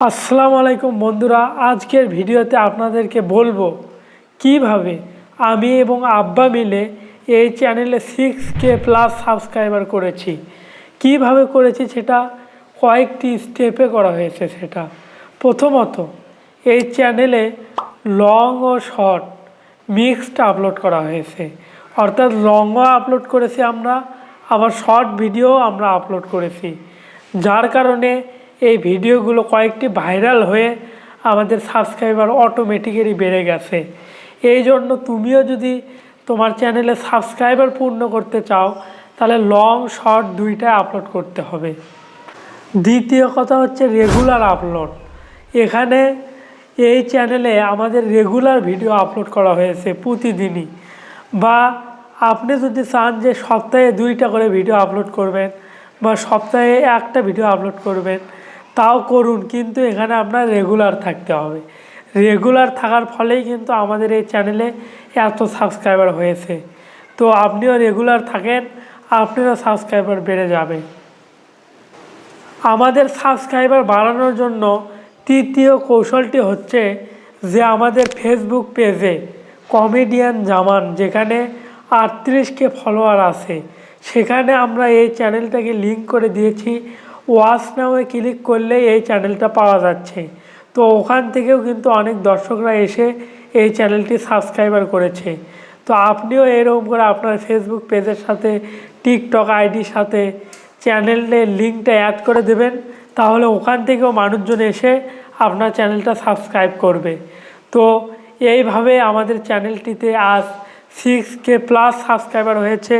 আসসালামু আলাইকুম বন্ধুরা, আজকের ভিডিওতে আপনাদেরকে বলব কীভাবে আমি এবং আব্বা মিলে এই চ্যানেলে সিক্স কে প্লাস সাবস্ক্রাইবার করেছি। কীভাবে করেছি সেটা, কয়েকটি স্টেপে করা হয়েছে সেটা। প্রথমত, এই চ্যানেলে লং ও শর্ট মিক্সড আপলোড করা হয়েছে। অর্থাৎ লংও আপলোড করেছি আমরা, আবার শর্ট ভিডিও আমরা আপলোড করেছি। যার কারণে এই ভিডিওগুলো কয়েকটি ভাইরাল হয়ে আমাদের সাবস্ক্রাইবার অটোমেটিক্যালি বেড়ে গেছে। এই জন্য তুমিও যদি তোমার চ্যানেলে সাবস্ক্রাইবার পূর্ণ করতে চাও, তাহলে লং শর্ট দুইটাই আপলোড করতে হবে। দ্বিতীয় কথা হচ্ছে রেগুলার আপলোড এখানে এই চ্যানেলে আমাদের রেগুলার ভিডিও আপলোড করা হয়েছে প্রতিদিনই। বা আপনি যদি চান যে সপ্তাহে দুইটা করে ভিডিও আপলোড করবেন বা সপ্তাহে একটা ভিডিও আপলোড করবেন তাও করুন, কিন্তু এখানে আপনার রেগুলার থাকতে হবে। রেগুলার থাকার ফলেই কিন্তু আমাদের এই চ্যানেলে এত সাবস্ক্রাইবার হয়েছে। তো আপনিও রেগুলার থাকেন, আপনারও সাবস্ক্রাইবার বেড়ে যাবে। আমাদের সাবস্ক্রাইবার বাড়ানোর জন্য তৃতীয় কৌশলটি হচ্ছে যে আমাদের ফেসবুক পেজে কমেডিয়ান জামান, যেখানে আটত্রিশকে ফলোয়ার আছে, সেখানে আমরা এই চ্যানেলটাকে লিঙ্ক করে দিয়েছি। ওয়াচ নামে ক্লিক করলে এই চ্যানেলটা পাওয়া যাচ্ছে। তো ওখান থেকেও কিন্তু অনেক দর্শকরা এসে এই চ্যানেলটি সাবস্ক্রাইবার করেছে। তো আপনিও এরকম করে আপনার ফেসবুক পেজের সাথে টিকটক আইডির সাথে চ্যানেলের লিঙ্কটা অ্যাড করে দেবেন। তাহলে ওখান থেকেও মানুষজন এসে আপনার চ্যানেলটা সাবস্ক্রাইব করবে। তো এইভাবে আমাদের চ্যানেলটিতে আজ সিক্স কে প্লাস সাবস্ক্রাইবার হয়েছে।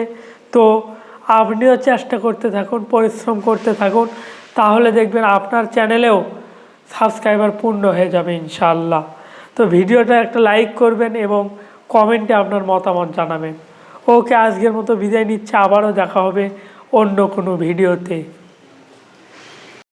তো আপনিও চেষ্টা করতে থাকুন, পরিশ্রম করতে থাকুন, তাহলে দেখবেন আপনার চ্যানেলেও সাবস্ক্রাইবার পূর্ণ হয়ে যাবে ইনশাল্লাহ তো ভিডিওটা একটা লাইক করবেন এবং কমেন্টে আপনার মতামত জানাবেন। ওকে, আজকের মতো বিদায় নিচ্ছে, আবারও দেখা হবে অন্য কোনো ভিডিওতে।